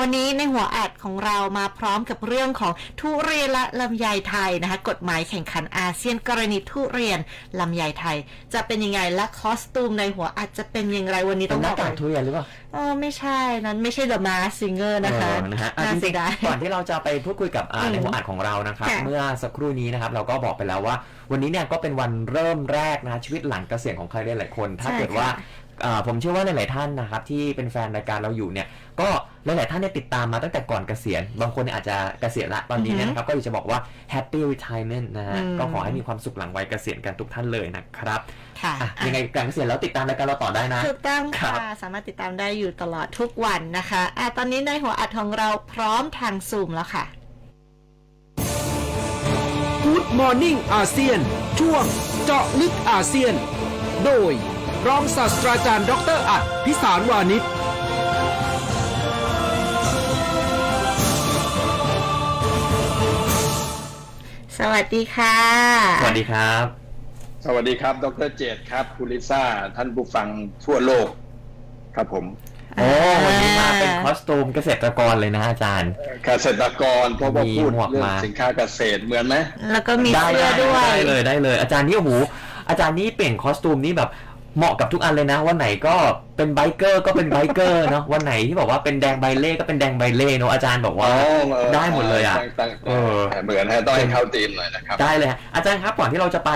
วันนี้ในหัวอัดของเรามาพร้อมกับเรื่องของทุเรียนและลำไยไทยนะคะ กฎหมายแข่งขันอาเซียนกรณีทุเรียนลำไยไทย จะเป็นยังไงและคอสตูมในหัวอัดจะเป็นอย่างไรวันนี้เป็ต้อนงหบน้าอกกากเลยทุเรียนหรือเปล่าเออไม่ใช่นั้นไม่ใช่ The Mask Singer นะคะเออนะฮะอะน่าจเสีริยงดาย ๆก่อนที่เราจะไปพูดคุยกับอ่าอืมในหัวอัดของเรานะครับ ค่ะ เมื่อสักครู่นี้นะครับ เราก็บอกไปแล้วว่า วันนี้เนี่ยก็เป็นวันเริ่มแรกนะชีวิตหลังเกษียณของใครหลายๆคน ถ้าใช่เกิดว่าค่ะอ่า ผมเชื่อว่าหลาย ๆ ท่านนะครับที่เป็นแฟนรายการเราอยู่เนี่ย ก็หลาย ๆ ท่านเนี่ยติดตามมาตั้งแต่ก่อนเกษียณ บางคนเนี่ยอาจจะเกษียณละตอนนี้เนี่ยนะครับ ก็อยากจะบอกว่า happy retirement นะฮะอืมก็ขอให้มีความสุขหลังวัยเกษียณกันทุกท่านเลยนะครับค่ะอะยังไงการเกษียณแล้วติดตามรายการเราต่อได้นะ ถูกต้องครัค่ะบสามารถติดตามได้อยู่ตลอดทุกวันนะคะอะตอนนี้ในหัวอัดของเราพร้อมทางซูมแล้วค่ะ Good Morning อาเซียนช่วงเจาะลึกอาเซียน โดย รองศาสตราจารย์ดออเตอร์อัดพิสารวานิชสวัสดีค่ะ สวัสดีครับ สวัสดีครับ ดรเจตครับคุณลิซ่า ท่านผู้ฟังทั่วโลก ครับผม โอ้วันนี้มาเป็นคอสตูมเกษตรกรเลยนะอาจารย์ เกษตรกรเพราะว่ามีพูดหมวกเรื่องมาสินค้าเกษตรเหมือนไหมแล้วก็มีได้เสื้อได้ด้วย ได้เลยได้เลย อาจารย์นี่โอ้โหอาจารย์นี่เปลี่ยนคอสตูมนี่แบบ เหมาะกับทุกอันเลยนะ วันไหนก็เป็นไบเกอร์ก็เป็นไบเกอร์เนาะวันไหนที่บอกว่าเป็นแดงใบเล่ก็เป็นแดงใบเล่เนาะอาจารย์บอกว่าได้หมดเลยอะตั้งๆเออเหมือนให้ต้องให้เข้าธีมหน่อยนะครับได้เลยฮะอาจารย์ครับก่อนที่เราจะไป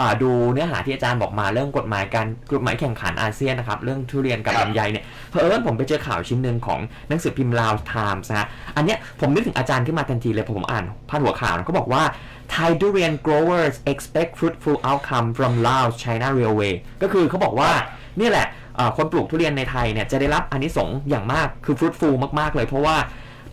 อ่าดูเนื้อหาที่อาจารย์บอกมาเรื่องกฎหมายการกฎหมายแข่งขันอาเซียนนะครับเรื่องทุเรียนกับครับลำไยเนี่ยเพอเอิญผมไปเจอข่าวชิ้นหนึ่งของหนังสือพิมพ์ลาวไทมส์นะฮะอันเนี้ยผมนึกถึงอาจารย์ขึ้นมาทันทีเลยพอผมอ่านพาดหัวข่าวนะเขาบอกว่า Thai durian growers expect fruitful outcome from Laos China Railway ก็คือเขาบอกว่านี่แหละอ่าคนปลูกทุเรียนในไทยเนี่ยจะได้รับอานิสงส์อย่างมากคือ fruitful มาก ๆ เลยเพราะว่า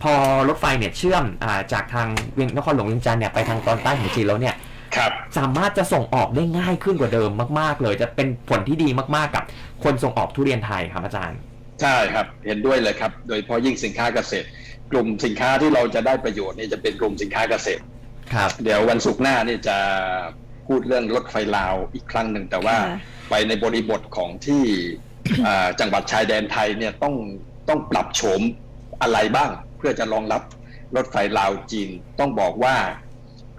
พอรถไฟเนี่ยเชื่อมอาจากทางเวียงนครหลวงเวียงจันทร์เนี่ยไปทางตอนใต้ของจีนแล้วเนี่ยครับสามารถจะส่งออกได้ง่ายขึ้นกว่าเดิมมาก ๆ เลยจะเป็นผลที่ดีมากๆกับคนส่งออกทุเรียนไทยครับอาจารย์ ใช่ครับเห็นด้วยเลยครับ โดยเฉพาะยิ่งสินค้าเกษตร กลุ่มสินค้าที่เราจะได้ประโยชน์เนี่ยจะเป็นกลุ่มสินค้าเกษตร ครับเดี๋ยววันศุกร์หน้านี่จะพูดเรื่องรถไฟลาวอีกครั้งหนึ่งแต่ว่าค่ะไปในบริบทของที่อ่าจังหวัดชายแดนไทยเนี่ยต้องต้องปรับโฉมอะไรบ้าง เพื่อจะรองรับรถไฟลาวจีน ต้องบอกว่า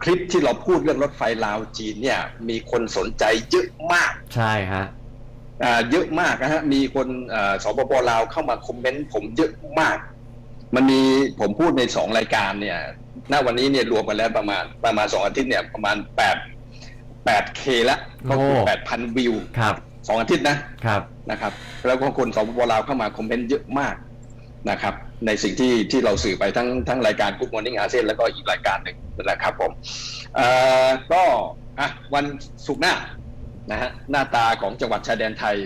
คลิปที่เราพูดเรื่องรถไฟลาวจีนเนี่ย มีคนสนใจเยอะมาก ใช่ฮะอ่าเยอะมากนะฮะ มีคนอ่าสปปลาวเข้ามาคอมเมนต์ผมเยอะมาก มันมีผมพูดในสองรายการเนี่ย ณวันนี้เนี่ยรวมกันแล้วประมาณประมาณสองอาทิตย์เนี่ยประมาณแปดแปดเคละก็คือโอ้แปดพันวิวครับสองอาทิตย์นะครับนะครับแล้วก็คนสปปลาวเข้ามาคอมเมนต์เยอะมากนะครับในสิ่งที่ที่เราสื่อไปทั้งทั้งรายการ Good Morning อาเซียนแล้วก็อีกรายการหนึ่งนะครับผมเอ่อก็อะวันศุกร์หน้านะฮะหน้าตาของจังหวัดชายแดนไทย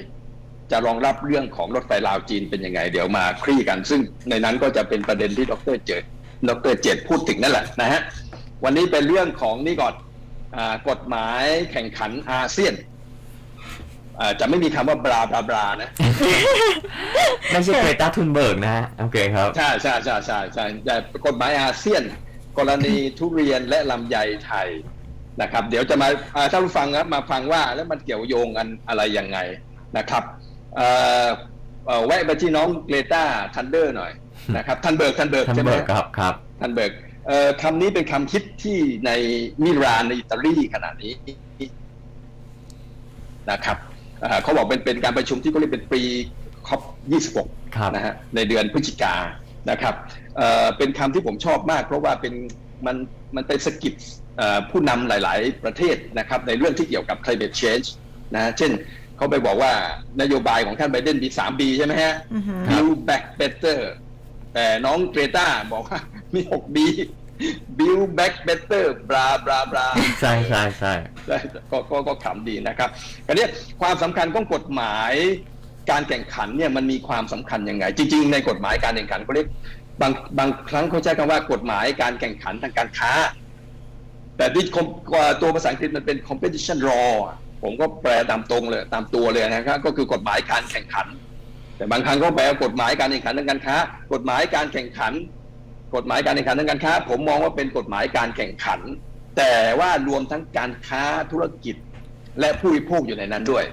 จะรองรับเรื่องของรถไฟลาวจีนเป็นยังไง เดี๋ยวมาคลี่กัน ซึ่งในนั้นก็จะเป็นประเด็นที่ดรเจต ดรเจตพูดถึงนั่นแหละนะฮะวันนี้เป็นเรื่องของนี่ก่อนอากฎหมายแข่งขันอาเซียนอ่าจะไม่มีคำว่าบราบราบรานะไม่ใช่เกรตาทุนเบิร์กนะฮะโอเคครับใช่ใช่ใช่ใช่ใช่แต่กฎหมายอาเซียน กรณีทุเรียนและลำไยไทยนะครับ เดี๋ยวจะมาอ่าท่านผู้ฟังครับมาฟังว่าแล้วมันเกี่ยวโยงกันอะไรยังไงนะครับเอ่อเอ่อแวะไปที่น้องเกรตาทันเดอร์หน่อย นะครับทันเบิร์กทันเบิร์กทันใช่ไหมเบิร์กครับครับทันเบิร์กเอ่อคำนี้เป็นคำคิดที่ในมิรานในอิตาลีขณะนี้นะครับอ่าเขาบอกเป็นเป็นการประชุมที่เขาเรียกเป็นปรีคอป26ครับนะฮะในเดือนพฤศจิกานะครับเอ่อเป็นคำที่ผมชอบมาก เพราะว่าเป็นมันมันเป็นสะกิดเอ่อผู้นำหลาย ๆ ประเทศนะครับในเรื่องที่เกี่ยวกับ climate change นะฮะเช่นเขาไปบอกว่านโยบายของท่านไบเดนมี3ปีใช่ไหมฮะอือหือ Build Back Better แต่น้องเกรตาบอกว่ามี6 B Build Back Better บลาบลาบลาใช่ใช่ใช่ได้ก็ก็ก็ขำดีนะครับอันนี้ความสำคัญของกฎหมายการแข่งขันเนี่ยมันมีความสำคัญยังไง จริง ๆ ในกฎหมายการแข่งขันเขาเรียกบางบางครั้งเขาใช้คำว่ากฎหมายการแข่งขันทางการค้า แต่ที่คมตัวภาษาอังกฤษมันเป็น competition law อะผมก็แปลตามตรงเลยตามตัวเลยนะครับก็คือกฎหมายการแข่งขัน แต่บางครั้งก็แปลกฎหมายการแข่งขันทางการค้า กฎหมายการแข่งขัน กฎหมายการแข่งขันทางการค้า ผมมองว่าเป็นกฎหมายการแข่งขัน แต่ว่ารวมทั้งการค้าธุรกิจ และผู้บริโภคอยู่ในนั้นด้วย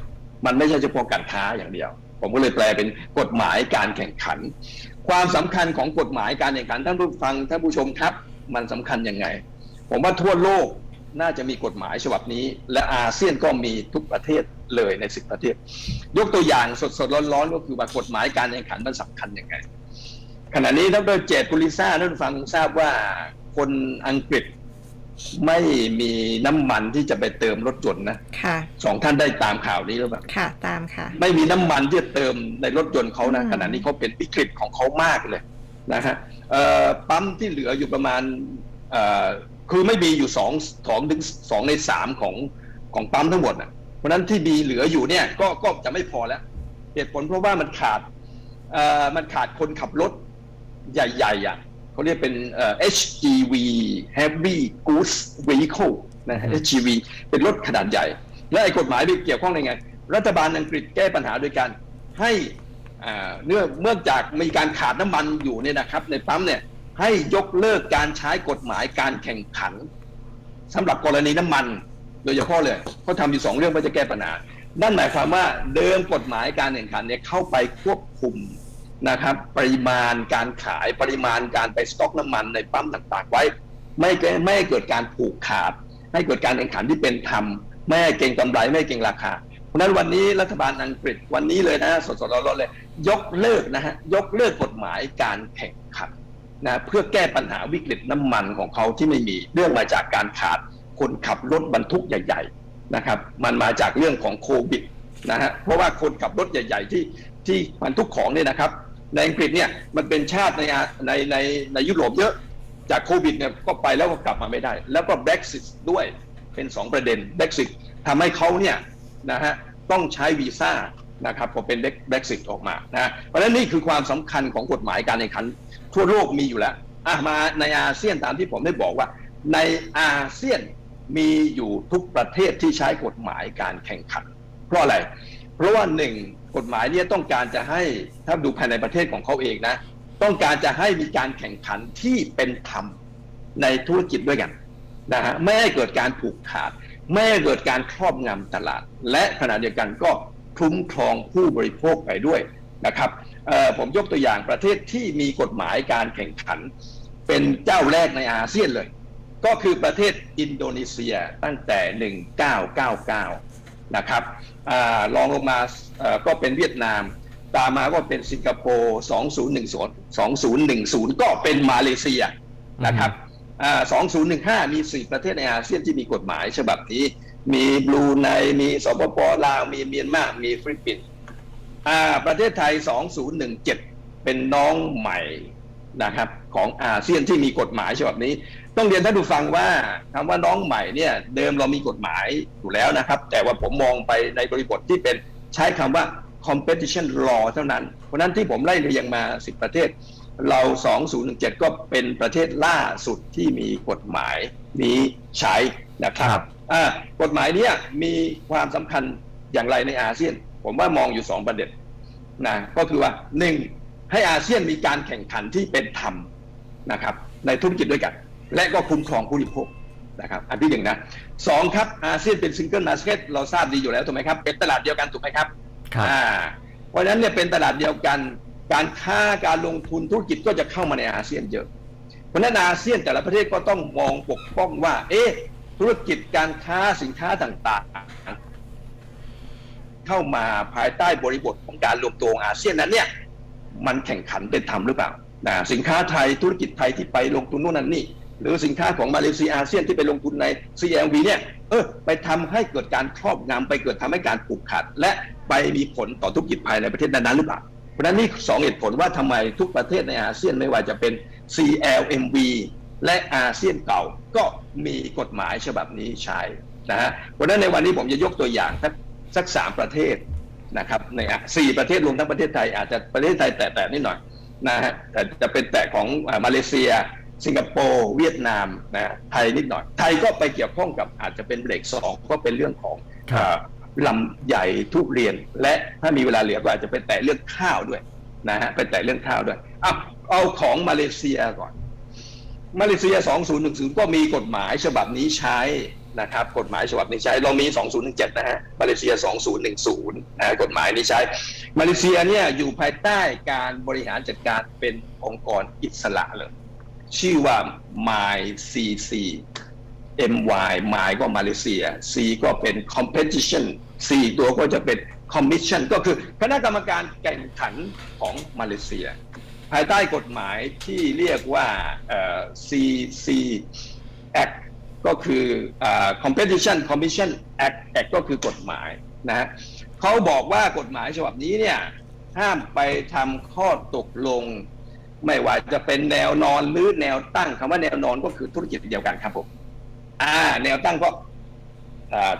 มันไม่ใช่เฉพาะการค้าอย่างเดียว ผมก็เลยแปลเป็นกฎหมายการแข่งขัน ความสำคัญของกฎหมายการแข่งขันท่านผู้ฟังท่านผู้ชมครับ มันสำคัญยังไง ผมว่าทั่วโลก น่าจะมีกฎหมายฉบับนี้ และอาเซียนก็มีทุกประเทศเลยในสิบประเทศ ยกตัวอย่างสดๆร้อนๆก็คือว่ากฎหมายการแข่งขันมันสำคัญยังไง ขณะนี้ดรเจตปุริซ่าท่านผู้ฟังคงทราบว่าคนอังกฤษไม่มีน้ำมันที่จะไปเติมรถยนต์นะค่ะสองท่านได้ตามข่าวนี้หรือเปล่าค่ะ ตามค่ะ ไม่มีน้ำมันที่จะเติมในรถยนต์เขานะอืมขณะนี้เขาเป็นวิกฤตของเขามากเลยนะฮะเอ่อปั๊มที่เหลืออยู่ประมาณเอ่อ คือไม่มีอยู่สองสองถึงสองในสามของของปั๊มทั้งหมดนะเพราะฉะนั้นที่มีเหลืออยู่เนี่ยก็ก็จะไม่พอแล้วเหตุผลเพราะว่ามันขาดเอ่อมันขาดคนขับรถใหญ่ๆอะเขาเรียกเป็นเอ่อ HGV Heavy Goods Vehicle นะฮะ HGV เป็นรถขนาดใหญ่ และไอ้กฎหมายไปเกี่ยวข้องยังไง รัฐบาลอังกฤษแก้ปัญหาโดยการให้อ่าเนื่องเมื่องจากมีการขาดน้ำมันอยู่เนี่ยนะครับ ในปั๊มเนี่ย ให้ยกเลิกการใช้กฎหมายการแข่งขันสำหรับกรณีน้ำมัน โดยเฉพาะเลยเขาทำอยู่สองเรื่องเพื่อจะแก้ปัญหานั่นหมายความว่าเดิมกฎหมายการแข่งขันเนี่ยเข้าไปควบคุมนะครับ ปริมาณการขายปริมาณการไปสต็อกน้ำมันในปั๊มต่างๆ ไว้ ไม่ไม่ให้เกิดการผูกขาด ให้เกิดการแข่งขันที่เป็นธรรมไม่ให้เก่งกำไรไม่ให้เก่งราคาเพราะนั้นวันนี้รัฐบาลอังกฤษวันนี้เลยนะสดๆร้อนๆเลย ยกเลิกนะฮะยกเลิกกฎหมายการแข่งขัน นะเพื่อแก้ปัญหาวิกฤตน้ำมันของเขาที่ไม่มีเรื่องมาจากการขาดคนขับรถบรรทุกใหญ่ๆนะครับ มันมาจากเรื่องของโควิดนะฮะเพราะว่าคนขับรถใหญ่ ๆ ที่ที่บรรทุกของเนี่ยนะครับ ในอังกฤษเนี่ยมันเป็นชาติในในในในยุโรปเยอะจากโควิดเนี่ยก็ไปแล้วก็กลับมาไม่ได้ แล้วก็ Brexit ด้วยเป็น 2 ประเด็น Brexit ทำให้เขาเนี่ยนะฮะต้องใช้วีซ่านะครับพอเป็น Brexit ออกมานะเพราะฉะนั้นนี่คือความสำคัญของกฎหมายการแข่งขัน ทั่วโลกมีอยู่แล้วอะมาในอาเซียนตามที่ผมได้บอกว่า ในอาเซียนมีอยู่ทุกประเทศที่ใช้กฎหมายการแข่งขัน เพราะอะไร เพราะว่าหนึ่งกฎหมายเนี่ยต้องการจะให้ถ้าดูภายในประเทศของเขาเองนะ ต้องการจะให้มีการแข่งขันที่เป็นธรรมในธุรกิจด้วยกันนะฮะไม่ให้เกิดการผูกขาด ไม่ให้เกิดการครอบงำตลาด และขณะเดียวกันก็คุ้มครองผู้บริโภคไปด้วยนะครับ ผมยกตัวอย่างประเทศที่มีกฎหมายการแข่งขัน เป็นเจ้าแรกในอาเซียนเลย ก็คือประเทศอินโดนีเซียตั้งแต่ 1999 นะครับอลองลงมาก็เป็นเวียดนาม ตามมาก็เป็นสิงคโปร์ 2010 2010 ก็เป็นมาเลเซียนะครับ2015 มี 4 ประเทศในอาเซียนที่มีกฎหมายฉบับนี้ มีบลูไน มีสปปลาว มีเมียนมา มีฟิลิปปินส์ อ่าประเทศไทย 2017 เป็นน้องใหม่นะครับของอาเซียนที่มีกฎหมายฉบับนี้ ต้องเรียนท่านผู้ฟังว่าคำว่าน้องใหม่เนี่ยเดิมเรามีกฎหมายอยู่แล้วนะครับ แต่ว่าผมมองไปในบริบทที่เป็นใช้คำว่า competition law เท่านั้น เพราะฉะนั้นที่ผมไล่เรียงมา 10 ประเทศ เรา 2017 ก็เป็นประเทศล่าสุดที่มีกฎหมายนี้ใช้นะครับครับอ่ากฎหมายเนี้ยมีความสำคัญอย่างไรในอาเซียน ผมว่ามองอยู่2ประเด็นนะก็คือว่า 1. ให้อาเซียนมีการแข่งขันที่เป็นธรรมนะครับในธุรกิจด้วยกัน และก็คุ้มครองผู้บริโภคนะครับอันที่หนึ่งนะสองครับอาเซียนเป็นซิงเกิลมาร์เก็ตเราทราบดีอยู่แล้วถูกไหมครับเป็นตลาดเดียวกันถูกไหมครับครับอ่าเพราะฉะนั้นเนี่ยเป็นตลาดเดียวกัน การค้าการลงทุนธุรกิจก็จะเข้ามาในอาเซียนเยอะ เพราะฉะนั้นอาเซียนแต่ละประเทศก็ต้องมองปกป้องว่า เอ๊ะธุรกิจการค้าสินค้าต่างๆ เข้ามาภายใต้บริบทของการรวมตัวอาเซียนนั้นเนี่ยมันแข่งขันเป็นธรรมหรือเปล่านะสินค้าไทยธุรกิจไทยที่ไปลงทุนนู่นนั่นนี่หรือสินค้าของมาเลเซียอาเซียนที่ไปลงทุนใน CLV เนี่ยเออไปทำให้เกิดการครอบงำไปเกิดทำให้การผูกขาดและไปมีผลต่อธุรกิจภายในประเทศนั้นๆหรือเปล่าเพราะนั้นนี่สองเหตุผลว่าทำไมทุกประเทศในอาเซียนไม่ว่าจะเป็น CLMV และอาเซียนเก่าก็มีกฎหมายฉบับนี้ใช้นะฮะเพราะนั้นในวันนี้ผมจะยกตัวอย่างสัก สักสามประเทศนะครับในอะสี่ประเทศรวมทั้งประเทศไทย อาจจะประเทศไทยแตะๆนิดหน่อยนะฮะแต่จะเป็นแตะของอ่ามาเลเซีย สิงคโปร์เวียดนามนะไทยนิดหน่อย ไทยก็ไปเกี่ยวข้องกับอาจจะเป็นเบรกสองก็เป็นเรื่องของครับอ่าลำใหญ่ทุเรียน และถ้ามีเวลาเหลือก็อาจจะไปแตะเรื่องข้าวด้วยนะฮะไปแตะเรื่องข้าวด้วยเอาเอาของมาเลเซียก่อน มาเลเซีย 2010 ก็มีกฎหมายฉบับนี้ใช้ นะครับกฎหมายฉบับนี้ใช้เรามี 2017 นะฮะมาเลเซีย 2010นะกฎหมายนี้ใช้ มาเลเซียเนี่ยอยู่ภายใต้การบริหารจัดการเป็นองค์กรอิสระเลย ชื่อว่า MyCC MY My ก็มาเลเซีย C ก็เป็น Competition C ตัวก็จะเป็น Commission ก็คือคณะกรรมการแข่งขันของมาเลเซีย ภายใต้กฎหมายที่เรียกว่า CC Act ก็คืออ Competition Commission Act Act ก็คือกฎหมายนะฮะเขาบอกว่ากฎหมายฉบับนี้เนี่ยห้ามไปทำข้อตกลง ไม่ว่าจะเป็นแนวนอนหรือแนวตั้งคำว่าแนวนอนก็คือธุรกิจเดียวกันครับผมอ่า แนวตั้งก็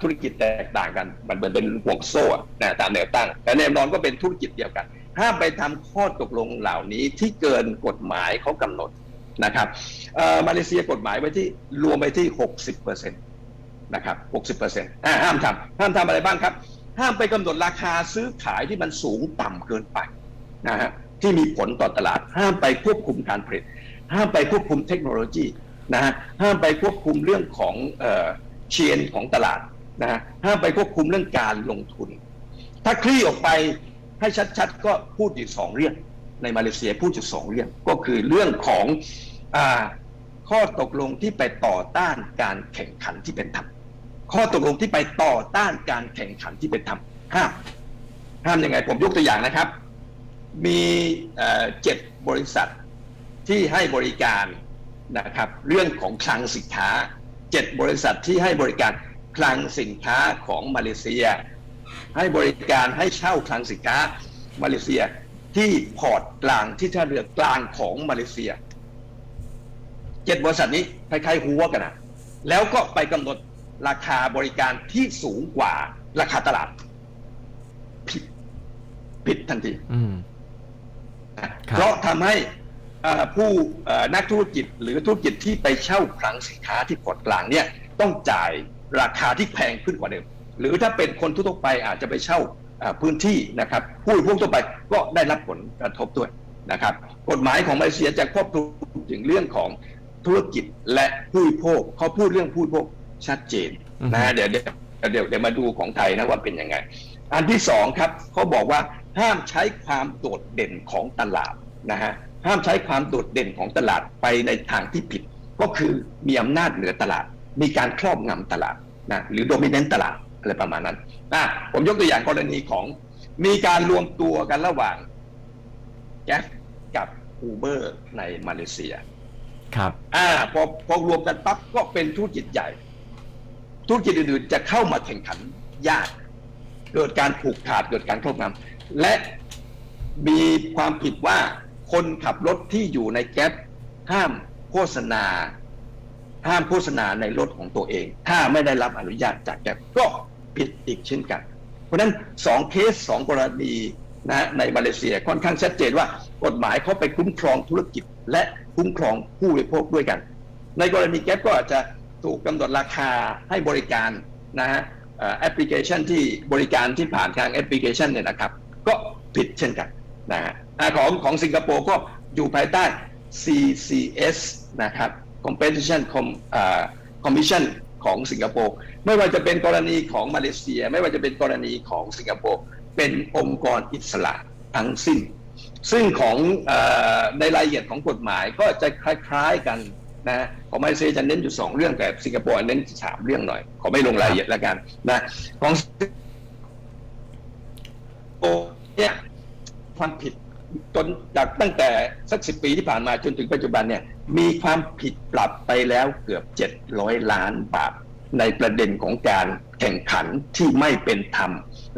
ธุรกิจแตกต่างกัน มันเหมือนเป็นห่วงโซ่นะตามแนวตั้งแต่แนวนอนก็เป็นธุรกิจเดียวกัน ห้ามไปทำข้อตกลงเหล่านี้ที่เกินกฎหมายเขากำหนด นะครับมาเลเซียกฎหมายไว้ที่รวมไปที่ 60เปอร์เซ็นต์นะครับ 60เปอร์เซ็นต์ห้ามทำห้ามทำอะไรบ้างครับ ห้ามไปกำหนดราคาซื้อขายที่มันสูงต่ำเกินไปนะฮะที่มีผลต่อตลาด ห้ามไปควบคุมการผลิต ห้ามไปควบคุมเทคโนโลยีนะฮะห้ามไปควบคุมเรื่องของเอ่อเชียนของตลาดนะฮะห้ามไปควบคุมเรื่องการลงทุน ถ้าคลี่ออกไปให้ชัดๆ ก็พูดอยู่สองเรื่อง ในมาเลเซียพูดอยู่สองเรื่อง ก็คือเรื่องของอข้อตกลงที่ไปต่อต้านการแข่งขันที่เป็นธรรมข้อตกลงที่ไปต่อต้านการแข่งขันที่เป็นธรรมห้ามห้ามยังไงผมยกตัวอย่างนะครับ มีเจ็ดบริษัทที่ให้บริการนะครับ เรื่องของคลังสินค้าเจ็ดบริษัทที่ให้บริการคลังสินค้าของมาเลเซีย ให้บริการให้เช่าคลังสินค้ามาเลเซีย ที่พอร์ตกลางที่ท่าเรือกลางของมาเลเซียเจ็ดบริษัทนี้คล้ายๆหัวกันนะแล้วก็ไปกำหนดราคาบริการที่สูงกว่าราคาตลาด ผิดผิดทันทีอืมนะครับเพราะทำให้เอ่อผู้เอ่อนักธุรกิจหรือธุรกิจที่ไปเช่าคลังสินค้าที่พอร์ตกลางเนี่ย ต้องจ่ายราคาที่แพงขึ้นกว่าเดิม หรือถ้าเป็นคนทั่วๆไปอาจจะไปเช่าเอ่อ พื้นที่นะครับผู้บริโภคทั่วไปก็ได้รับผลกระทบด้วยนะครับ กฎหมายของมาเลเซียจะครอบคลุมถึงเรื่องของธุรกิจและผู้บริโภคเขาพูดเรื่องผู้บริโภคชัดเจนนะฮะเดี๋ยวเดี๋ยวเดี๋ยวเดี๋ยวมาดูของไทยนะว่าเป็นยังไง อันที่สองครับเขาบอกว่าห้ามใช้ความโดดเด่นของตลาดนะฮะห้ามใช้ความโดดเด่นของตลาดไปในทางที่ผิด ก็คือมีอำนาจเหนือตลาด มีการครอบงำตลาดนะหรือโดมิเนนต์ตลาด อะไรประมาณนั้นอะผมยกตัวอย่างกรณีของ มีการรวมตัวกันระหว่างแก๊กับอูเบอร์ในมาเลเซีย ครับ อ่าพอพอรวมกันปั๊บก็เป็นธุรกิจใหญ่ ธุรกิจอื่นๆจะเข้ามาแข่งขันยาก เกิดการผูกขาดเกิดการครอบงำและมีความผิดว่าคนขับรถที่อยู่ในแก๊ปห้ามโฆษณา ห้ามโฆษณาในรถของตัวเอง ถ้าไม่ได้รับอนุญาตจากแก๊ปก็ ผิดอีกเช่นกัน เพราะฉะนั้นสองเคสสองกรณีนะในมาเลเซียค่อนข้างชัดเจนว่ากฎหมายเขาไปคุ้มครองธุรกิจ และคุ้มครองผู้บริโภคด้วยกัน ในกรณีแก๊ปก็อาจจะถูกกำหนดราคาให้บริการนะฮะแอปพลิเคชันที่บริการที่ผ่านทางแอปพลิเคชันเนี่ยนะครับ ก็ผิดเช่นกันนะฮะของของสิงคโปร์ก็อยู่ภายใต้ CCS นะครับ Competition Com- Commission ของสิงคโปร์ไม่ว่าจะเป็นกรณีของมาเลเซีย ไม่ว่าจะเป็นกรณีของสิงคโปร์เป็นองค์กรอิสระทั้งสิ้น ซึ่งของอในรายละเอียดของกฎหมายก็จะคล้ายๆกันนะของมาเลเซียจะเน้นอยู่สองเรื่องแต่สิงคโปร์เน้นสามเรื่องหน่อย ขอไม่ลงรายละเอียดแล้วกันนะของโปร์เนี่ยความผิด จนจากตั้งแต่สักสิปีที่ผ่านมาจนถึงปัจจุบันเนี่ยมีความผิดปรับไปแล้วเกือบ 700 ล้านบาท ในประเด็นของการแข่งขันที่ไม่เป็นธรรม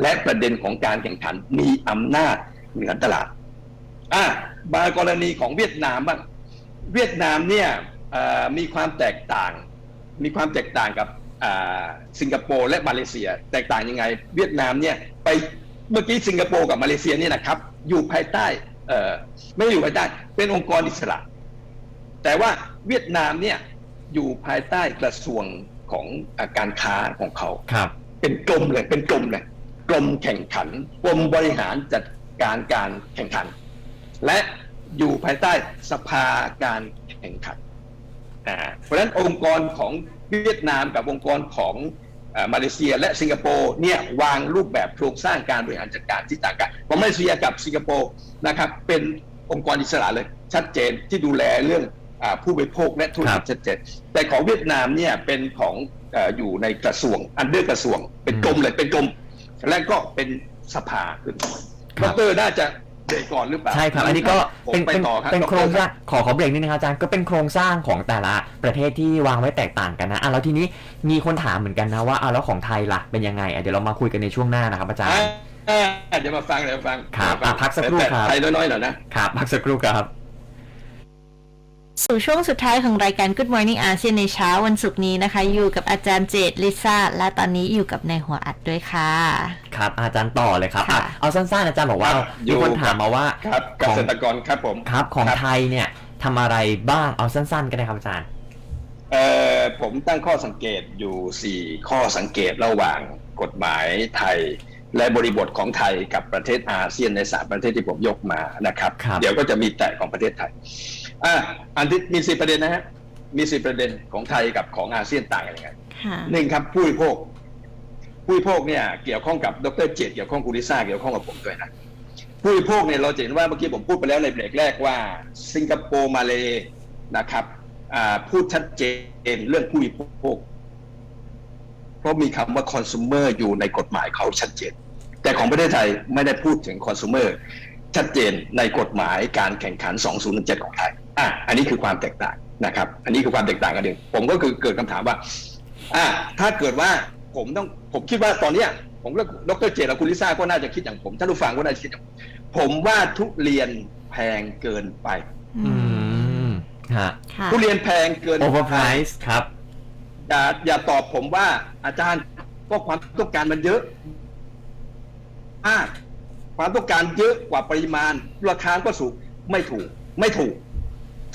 และประเด็นของการแข่งขันมีอำนาจเหนือตลาดอะมากรณีของเวียดนามบ้างเวียดนามเนี่ยมีความแตกต่าง มีความแตกต่างกับสิงคโปร์และมาเลเซีย แตกต่างยังไง เวียดนามเนี่ยไป เมื่อกี้สิงคโปร์กับมาเลเซียเนี่ยนะครับ อยู่ภายใต้เอ่อไม่ได้อยู่ภายใต้ เป็นองค์กรอิสระ แต่ว่าเวียดนามเนี่ยอยู่ภายใต้กระทรวงของอาการค้าของเขาครับ เป็นกรมเลยเป็นกรมเลยกรมแข่งขันกรมบริหารจัดการการแข่งขัน และอยู่ภายใต้สภาการแข่งขันอ่าเพราะฉะนั้นองค์กรของเวียดเวียดนามกับองค์กรของเอ่อ มาเลเซียและสิงคโปร์เนี่ยวางรูปแบบโครงสร้างการบริหารจัดการที่ต่างกันของมาเลเซียกับสิงคโปร์นะครับเป็นองค์กรอิสระเลยชัดเจนที่ดูแลเรื่องอาผู้บริโภคและธุรกิจชัดเจนแต่ของเวียดนามเนี่ยเป็นของเอออยู่ในกระทรวงอันเดอร์กระทรวง เป็นกรมเลยเป็นกรมและก็เป็นสภาขึ้นครัดบรน่าจะ เบรกก่อนหรือเปล่าใช่ครับ อันนี้ก็ผมเป็นไปเป็นต่อครับเป็นดโครงคสรัร้างบขอขอเบรกนิดนึงครับอาจารย์ก็เป็นโครงสร้างของแต่ละประเทศที่วางไว้แตกต่างกันนะอะแล้วทีนี้มีคนถามเหมือนกันนะว่าอะแล้วของไทยล่ะเป็นยังไงอะเดี๋ยวเรามาคุยกันในช่วงหน้านะครับอาจารย์อ่าเดี๋ยวมาฟังเดี๋ยวมาฟังครับเดี๋ยวมาฟังอะพักสักครู่ครับแต่ไทยน้อยๆหน่อยนะครับพักสักครู่ครับ สู่ช่วงสุดท้ายของรายการ Good Morning อาเซียนในเช้าวันศุกร์นี้นะคะ อยู่กับอาจารย์เจตลิซ่า และตอนนี้อยู่กับในายหัวอัดด้วยค่ะ ครับ อาจารย์ต่อเลยครับค่ะอะเอาสั้นๆอาจารย์บอกว่าครับอยู่มีคนถามมาว่าครับเกของษตรกรครับผมครับของครับไทยเนี่ยทำอะไรบ้างเอาสั้นๆ ก็ได้ครับอาจารย์เอ่อผมตั้งข้อสังเกตอยู่ 4 ข้อสังเกตระหว่างกฎหมายไทย และบริบทของไทยกับประเทศอาเซียนในสามประเทศที่ผมยกมานะครับครับเดี๋ยวก็จะมีแต่ของประเทศไทย อะอันที่มีสี่ประเด็นนะฮะมีสี่ประเด็นของไทยกับของอาเซียนต่างกันยังไงค่ะหนึ่งครับผู้บริโภคผู้บริโภคเนี่ยเกี่ยวข้องกับดรเจตเกี่ยวข้องกับคุณลิซ่าเกี่ยวข้องกับผมด้วยนะผู้บริโภคเนี่ยเราจะเห็นว่าเมื่อกี้ผมพูดไปแล้วในเบรกแรกว่า สิงคโปร์มาเลนะครับอ่าพูดชัดเจนเรื่องผู้บริโภค เพราะมีคำว่า consumer อยู่ในกฎหมายเขาชัดเจน แต่ของประเทศไทยไม่ได้พูดถึง consumer ชัดเจนในกฎหมายการแข่งขัน 2017 ของไทย อะอันนี้คือความแตกต่างนะครับ อันนี้คือความแตกต่างกันเองผมก็คือเกิดคำถามว่าอะถ้าเกิดว่าผมต้องผมคิดว่าตอนเนี้ยผมก็ดรเจตและคุณลิซ่าก็น่าจะคิดอย่างผมท่านผู้ฟังก็น่าจะคิดอย่างผมผมว่าทุเรียนแพงเกินไปอืมฮะค่ะทุเรียนแพงเกินไป overprice ครับ อย่าอย่าตอบผมว่า อาจารย์ก็ความต้องการมันเยอะมากความต้องการเยอะกว่าปริมาณ ราคาก็สูงไม่ถูก ไม่ถูก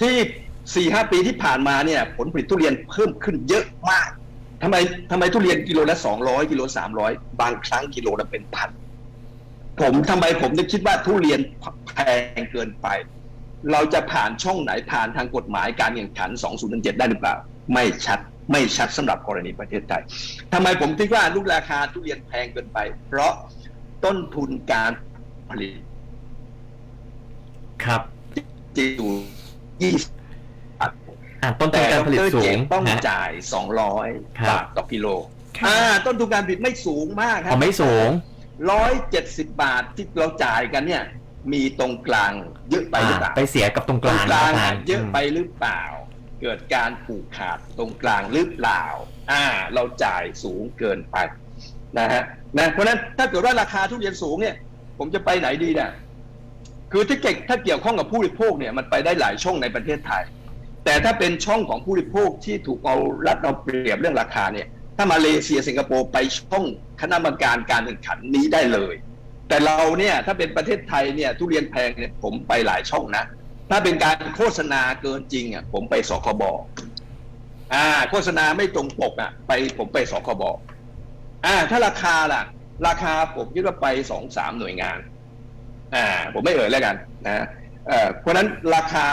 ที่สี่ห้าปีที่ผ่านมาเนี่ย ผลผลิตทุเรียนเพิ่มขึ้นเยอะมากทำไมทำไมทุเรียนกิโลละสองร้อยกิโลสามร้อยบางครั้งกิโลละเป็นพันผมทำไมผมถึงคิดว่าทุเรียนแพงเกินไป เราจะผ่านช่องไหนผ่านทางกฎหมายการแข่งขัน 2017 ได้หรือเปล่า ไม่ชัดไม่ชัดสำหรับกรณีประเทศไทยทำไมผมคิดว่าลูกราคาทุเรียนแพงเกินไป เพราะต้นทุนการผลิตครับจะอยู่ ยี่สิบอะต้นทุแต่นการผลิตดรสูเจงมส์ต้องฮะ จ่าย200ครับ บาทต่อกิโลค่ะ อ่าต้นทุนการผลิตไม่สูงมากครัอ๋อไม่สูง ร้อยเจ็ดสิบบาทที่เราจ่ายกันเนี่ย มีตรงกลางเยอะไปหรือเปล่าอ่าไปเสียกับตรงตกรงลางกลางนะอะอาจารเยอะไปหรือเปล่า เกิดการผูกขาดตรงกลางหรือเปล่า อ่า เราจ่ายสูงเกินไปนะฮะนะเพราะฉะนั้นถ้าเกิดว่าราคาทุเรียนสูงเนี่ย ผมจะไปไหนดีเนี่ย คือถ้าเกถ้าเกี่ยวข้องกับผู้บริโภคเนี่ยมันไปได้หลายช่องในประเทศไทย แต่ถ้าเป็นช่องของผู้บริโภคที่ถูกเอารัดเอาเปรียบเรื่องราคาเนี่ยถ้ามาเลเซียสิงคโปร์ไปช่องคณะกรรมการการแข่งขันนี้ได้เลย แต่เราเนี่ยถ้าเป็นประเทศไทยเนี่ยทุเรียนแพงเนี่ยผมไปหลายช่องนะ ถ้าเป็นการโฆษณาเกินจริงอะผมไปสคบอ่าโฆษณาไม่ตรงปกอะไปผมไปสคบอ่าถ้าราคาล่ะ ราคาผมคิดว่าไปสองสามหน่วยงาน อ่าผมไม่เอ่ยแล้วกันนะเอ่อเพราะนั้นราคา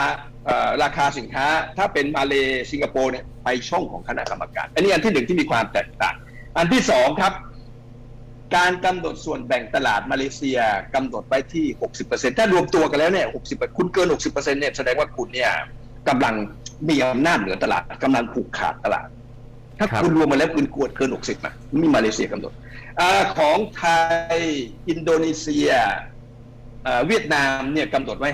เอ่อราคาสินค้าถ้าเป็นมาเลสิงคโปร์เนี่ยไปช่องของคณะกรรมการ อันนี้อันที่หนึ่งที่มีความแตกต่าง อันที่สองครับ การกำหนดส่วนแบ่งตลาดมาเลเซียกำหนดไว้ที่ 60%ถ้ารวมตัวกันแล้วเนี่ย60 คุณเกิน 60%เนี่ยแสดงว่าคุณเนี่ยกำลังมีอำนาจเหนือตลาดกำลังผูกขาดตลาด ถ้าค,คุณรวมมาแล้วคุณกวดเกิน 60อะมีมาเลเซียกำหนดอาของไทยอินโดนีเซีย เอ่อเวียดนามเนี่ยกำหนดไว้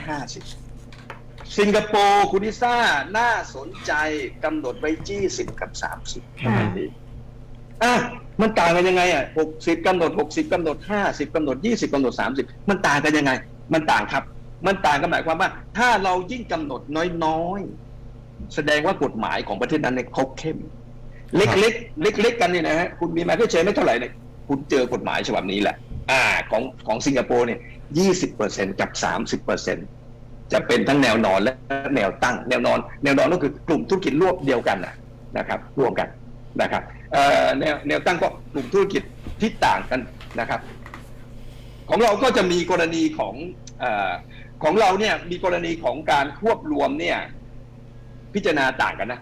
50 สิงคโปร์คุณลิซ่าน่าสนใจกำหนดไว้20กับ 30ค่ะอะมันต่างกันยังไงอะหกสิบกำหนดหกสิบกำหนดห้าสิบกำหนดยี่สิบกำหนดสามสิบมันต่างกันยังไง มันต่างครับ มันต่างกันหมายความว่า ถ้าเรายิ่งกำหนดน้อยๆ แสดงว่ากฎหมายของประเทศนั้นเนี่ยเขาเข้ม เล็กๆเล็กๆกันเนี่ยนะฮะคุณมีมาแค่เชยไม่เท่าไหร่เนี่ยคุณเจอกฎหมายฉบับนี้แหละ อ่าของของสิงคโปร์เนี่ยยี่สิบเปอร์เซ็นกับสามสิบเปอร์เซ็นจะเป็นทั้งแนวนอนและแนวตั้ง แนวนอน แนวนอนก็คือกลุ่มธุรกิจร่วมเดียวกันนะนะครับรวมกันนะครับเอ่อแนวแนวตั้งก็กลุ่มธุรกิจที่ต่างกันนะครับ ของเราก็จะมีกรณีของเออของเราเนี่ยมีกรณีของการควบรวมเนี่ยพิจารณาต่างกันนะ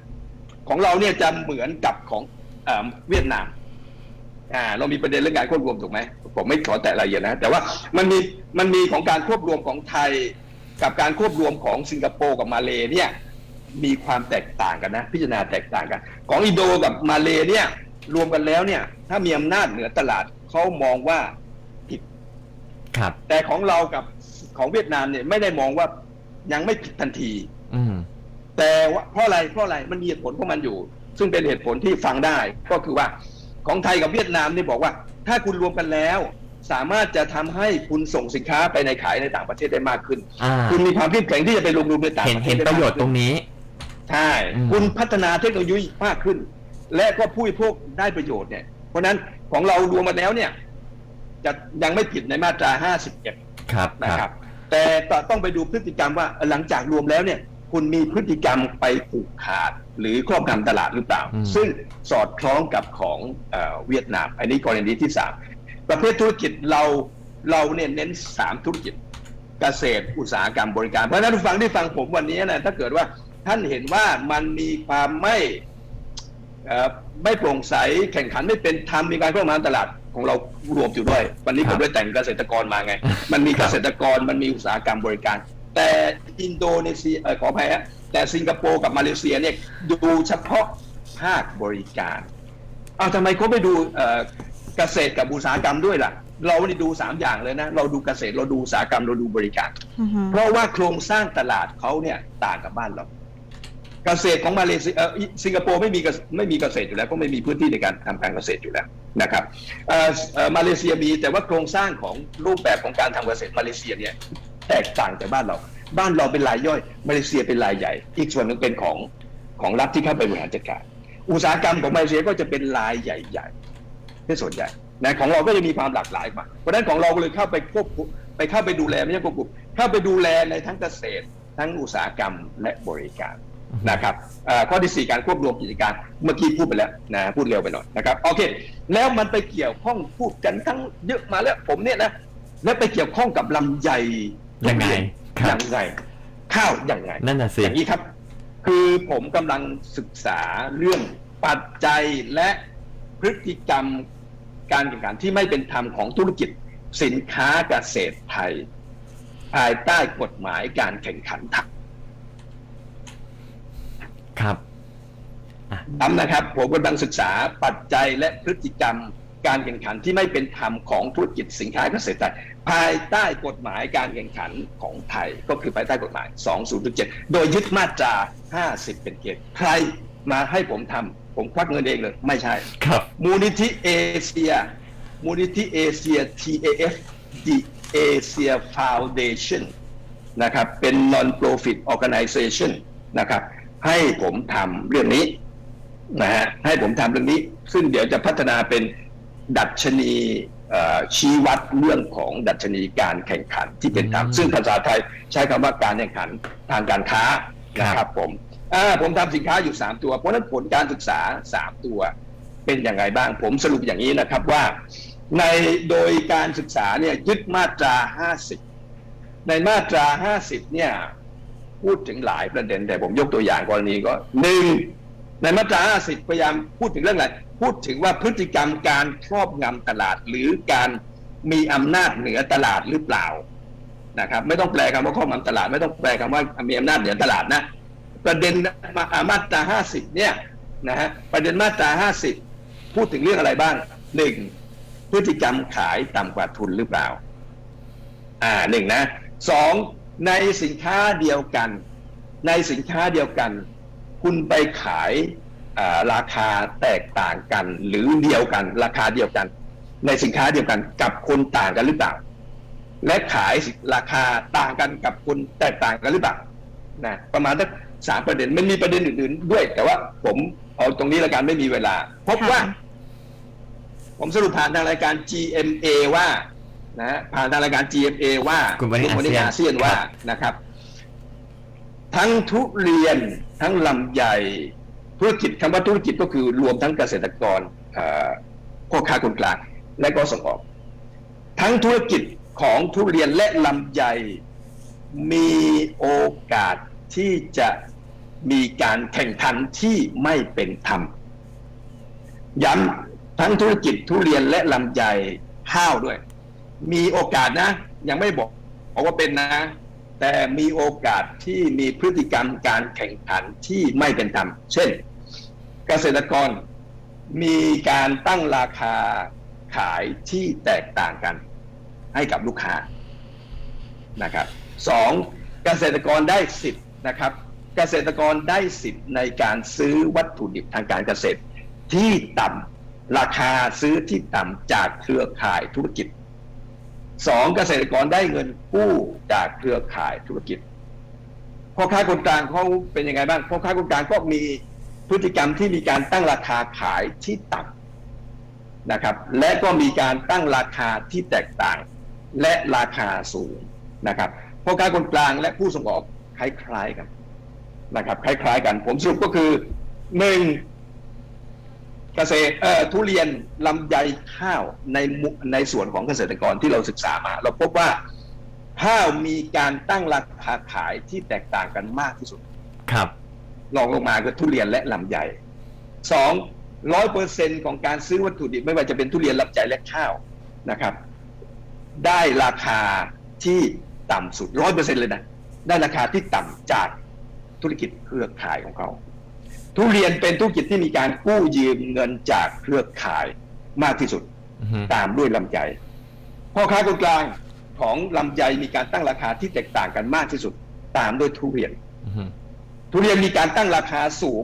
ของเราเนี่ยจะเหมือนกับของเอ่อเวียดนาม อ่าเรามีประเด็นเรื่องการควบรวมถูกไหมผมไม่ขอแตะรายละเอียดนะแต่ว่ามันมีมันมีของการควบรวมของไทย กับการควบรวมของสิงคโปร์กับมาเลเนี่ยมีความแตกต่างกันนะ พิจารณาแตกต่างกัน ของอินโดกับมาเลเนี่ยรวมกันแล้วเนี่ย ถ้ามีอำนาจเหนือตลาดเขามองว่าผิดครับ แต่ของเรากับของเวียดนามเนี่ยไม่ได้มองว่ายังไม่ผิดทันที อืมแต่ว่าเพราะอะไรเพราะอะไรมันมีเหตุผลของมันอยู่ ซึ่งเป็นเหตุผลที่ฟังได้ก็คือว่า ของไทยกับเวียดนามนี่บอกว่า ถ้าคุณรวมกันแล้ว สามารถจะทำให้คุณส่งสินค้าไปในขายในต่างประเทศได้มากขึ้นอ่าคุณมีความเข้มแข็งที่จะไปลงทุนในต่างเห็นประเทเห็ศนได้ประมากโยชน์ตขึ้รนงนี้ ใช่อืมคุณพัฒนาเทคโนโลยีมากขึ้น และก็ผู้บริโภคได้ประโยชน์เนี่ย เพราะฉะนั้นของเรารวมมาแล้วเนี่ย จะยังไม่ผิดในมาตรา 51 ครับนะคครัรับบแต่ต้องไปดูพฤติกรรมว่าหลังจากรวมแล้วเนี่ย คุณมีพฤติกรรมไปผูกขาดหรือครอบงำตลาดหรือเปล่าอืมซึ่งสอดคล้องกับของเออเวียดนาม อันนี้กรณีที่สามประเภทธุรกิจเราเราเนี่ยเน้นสามธุรกิจเกษตรอุตสาหกรรมบริการ เพราะฉะนั้นผู้ฟังที่ฟังผมวันนี้นะถ้าเกิดว่าท่านเห็นว่ามันมีความไม่เอ่อไม่โปร่งใสแข่งขันไม่เป็นธรรมมีการครอบงำตลาดของเรารวมอยู่ด้วย วันนี้คผรับมได้แต่งเกษตรกรมาไง มันมีครัเกบษตรกรมันมีอุตสาหกรรมบริการ แต่อินโดนีเซียเออขออภัยฮะแต่สิงคโปร์กับมาเลเซียเนี่ยดูเฉพาะภาคบริการเอาทำไมเขาไม่ดูเอ่อเกษตรกับอุตสาหกรรมด้วยล่ะ เราไม่ได้ดูสามอย่างเลยนะ เราดูเกษตรเราดูอุตสาหกรรมเราดูบริการ อือฮึเพราะว่าโครงสร้างตลาดเขาเนี่ยต่างกับบ้านเรา เกษตรของมาเลเซียเอ่อสิงคโปร์ไม่มีเกษไม่มีเกษตรอยู่แล้วก็ไม่มีพื้นที่ในการทำการเกษตรอยู่แล้วนะครับเอ่อเอ่อมาเลเซียมีแต่ว่าโครงสร้างของรูปแบบของการทำเกษตรมาเลเซียเนี่ย แตกต่างจากบ้านเรา บ้านเราเป็นรายย่อย มาเลเซียเป็นรายใหญ่ อีกส่วนหนึ่งเป็นของของรัฐที่เข้าไปบริหารจัดการ อุตสาหกรรมของมาเลเซียก็จะเป็นรายใหญ่ๆที่ส่วนใหญ่นะของเราก็จะมีความหลากหลายมาเพราะฉะนั้นของเราเลยเข้าไปควบไปเข้าไปดูแลไม่ใช่ควบคุมเข้าไปดูแลในทั้งเกษตร ทั้งอุตสาหกรรมและบริการนะครับข้อที่สี่การควบรวมกิจการเมื่อกี้พูดไปแล้วนะพูดเร็วไปหน่อยนะครับโอเคแล้วมันไปเกี่ยวข้องพูดกันทั้งเยอะมาแล้วผมเนี่ยนะแล้วไปเกี่ยวข้องกับลำไย ยังไงครับยังไงข้าวยังไงนั่นน่ะสิอย่างนี้ครับ คือผมกำลังศึกษาเรื่องปัจจัยและพฤติกรรมการแข่งขันที่ไม่เป็นธรรมของธุรกิจสินค้าเกษตรไทย ภายใต้กฎหมายการแข่งขันไทยครับย้ำนะครับ ผมกำลังศึกษาปัจจัยและพฤติกรรม การแข่งขันที่ไม่เป็นธรรมของธุรกิจสินค้าเกษตรไทยภายใต้กฎหมายการแข่งขันของไทย ก็คือภายใต้กฎหมาย 2007 โดยยึดมาตรา 50 เป็นเกณฑ์ใครมาให้ผมทำผมควักเงินเองเลยไม่ใช่ครับมูลนิธิเอเชียมูลนิธิเอเชีย TAF The Asia Foundation นะครับเป็น non-profit organization นะครับให้ผมทำเรื่องนี้นะฮะให้ผมทำเรื่องนี้ ซึ่งเดี๋ยวจะพัฒนาเป็น ดัชนีเอ่อชี้วัดเรื่องของดัชนีการแข่งขันที่เป็นธรรมอืมซึ่งภาษาไทยใช้คำว่าการแข่งขันทางการค้านะคครัรับบผมอ่าผมทำสินค้าอยู่ 3 ตัว เพราะฉะนั้นผลการศึกษา 3 ตัวเป็นอย่างไรบ้าง ผมสรุปอย่างนี้นะครับว่า ในโดยการศึกษาเนี่ยยึดมาตรา 50 ในมาตรา 50 เนี่ยพูดถึงหลายประเด็นแต่ผมยกตัวอย่างกรณีก็หนึ่งในมาตรา 50 พยายามพูดถึงเรื่องอะไร พูดถึงว่าพฤติกรรมการครอบงำตลาด หรือการมีอำนาจเหนือตลาดหรือเปล่านะครับไม่ต้องแปลคำว่าครอบงำตลาด ไม่ต้องแปลคำว่ามีอำนาจเหนือตลาดนะประเด็นมาามาตรา 50 เนี่ยนะฮะประเด็นมาตรา 50 พูดถึงเรื่องอะไรบ้างหนึ่งพฤติกรรมขายต่ำกว่าทุนหรือเปล่า อ่าหนึ่งนะสองในสินค้าเดียวกัน ในสินค้าเดียวกัน คุณไปขาย ราคาแตกต่างกัน หรือเดียวกัน ราคาเดียวกัน ในสินค้าเดียวกันกับคนต่างกันหรือเปล่า และขายราคาต่างกันกับคนแตกต่างกันหรือเปล่านะประมาณสักสามประเด็นมันมีประเด็นอื่นๆด้วย แต่ว่าผมเอาตรงนี้ละกันไม่มีเวลา พบว่า ผมสรุปผ่านทางรายการ GMA ว่านะฮะผ่านทางรายการ GMA ว่าคุณวันนี้วันนี้อาอาเซีเซียยนนว่าครับนะครับ ทั้งทุเรียนทั้งลำไย ธุรกิจคำว่าธุรกิจก็คือรวมทั้งเกษตรกรเอ่อพ่อค้าคนกลาง และก็ส่งออก ทั้งธุรกิจของทุเรียนและลำไยมีโอกาสที่จะมีการแข่งขันที่ไม่เป็นธรรม ย้ำทั้งธุรกิจทุเรียนและลำไยข้าวด้วย มีโอกาสนะ ยังไม่บอกบอกว่าเป็นนะ แต่มีโอกาสที่มีพฤติกรรมการแข่งขันที่ไม่เป็นธรรม เช่น เกษตรกรมีการตั้งราคาขายที่แตกต่างกันให้กับลูกค้านะครับสองเกษตรกรได้สิทธิ์นะครับ เกษตรกรได้สิทธิ์ในการซื้อวัตถุดิบทางการเกษตร ที่ต่ำราคาซื้อที่ต่ำจากเครือข่ายธุรกิจสองเกษตรกรได้เงินกู้จากเครือข่ายธุรกิจพ่อค้าคนกลางเขาเป็นยังไงบ้างพ่อค้าคนกลางก็มี พฤติกรรมที่มีการตั้งราคาขายที่ต่ำนะครับ และก็มีการตั้งราคาที่แตกต่าง และราคาสูงนะครับพ่อค้าคนกลางและผู้ส่งออกคล้ายๆกันนะครับ คล้าย ๆ กัน ผมสรุปก็คือหนึ่งเกษตรเอ่อทุเรียนลำไยข้าวในในส่วนของเกษตรกรที่เราศึกษามา เราพบว่าข้าวมีการตั้งราคาขายที่แตกต่างกันมากที่สุด ครับ รองลงมาคือทุเรียนและลำไยสองร้อยเปอร์เซ็นของการซื้อวัตถุดิบไม่ว่าจะเป็นทุเรียนลำไยและข้าวนะครับ ได้ราคาที่ต่ำสุดร้อยเปอร์เซ็นเลยนะได้ราคาที่ต่ำจากธุรกิจเครือข่ายของเขา ทุเรียนเป็นธุรกิจที่มีการกู้ยืมเงินจากเครือข่ายมากที่สุดอือฮึตามด้วยลำไยพ่อค้าคนกลางของลำไยมีการตั้งราคาที่แตกต่างกันมากที่สุด ตามด้วยทุเรียนอือฮึ ทุเรียนมีการตั้งราคาสูง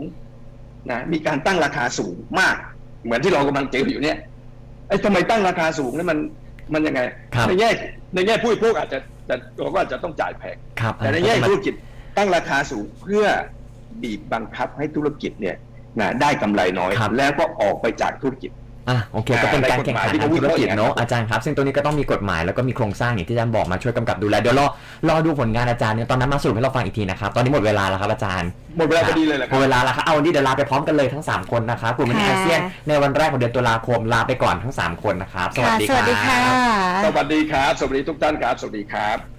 นะมีการตั้งราคาสูงมาก เหมือนที่เรากำลังเจออยู่เนี่ยไอ้ทำไมตั้งราคาสูงนี่มันมันยังไงครับในแง่ในแง่ผู้บริโภคอาจจะจะเราก็อาจจะต้องจ่ายแพงครับแต่ในแง่ธุรกิจตั้งราคาสูงเพื่อบีบบังคับให้ธุรกิจเนี่ยนะได้กำไรน้อยครับแล้วก็ออกไปจากธุรกิจ อะโอเคก็เป็นการแข่งขันในกฎหมายที่ทางธุรกิจเขาพูดว่าอย่างนั้นเนาะอาจารย์ครับ ซึ่งตัวนี้ก็ต้องมีกฎหมายแล้วก็มีโครงสร้างอย่างที่อาจารย์บอกมาช่วยกำกับดูแลเดี๋ยวรอรอดูผลงานอาจารย์เนี่ยตอนนั้นมาสรุปให้เราฟังอีกทีนะครับตอนนี้หมดเวลาแล้วครับอาจารย์หมดเวลาพอดีเลยแหละหคมรับดเวลาแล้วครับเอาวันนี้เดี๋ยวลาไปพร้อมกันเลยทั้ง 3 คนนะครับกลุ่มมิตรค่ะอาเซียนในวันแรกของเดือนตุลาคมลาไปก่อนทั้ง 3 คนนะครับสวัสค่ะดีสวัสดีครัค่ะบสวัสดีครับสวัสดีทุกท่านครับสวัสดีครับ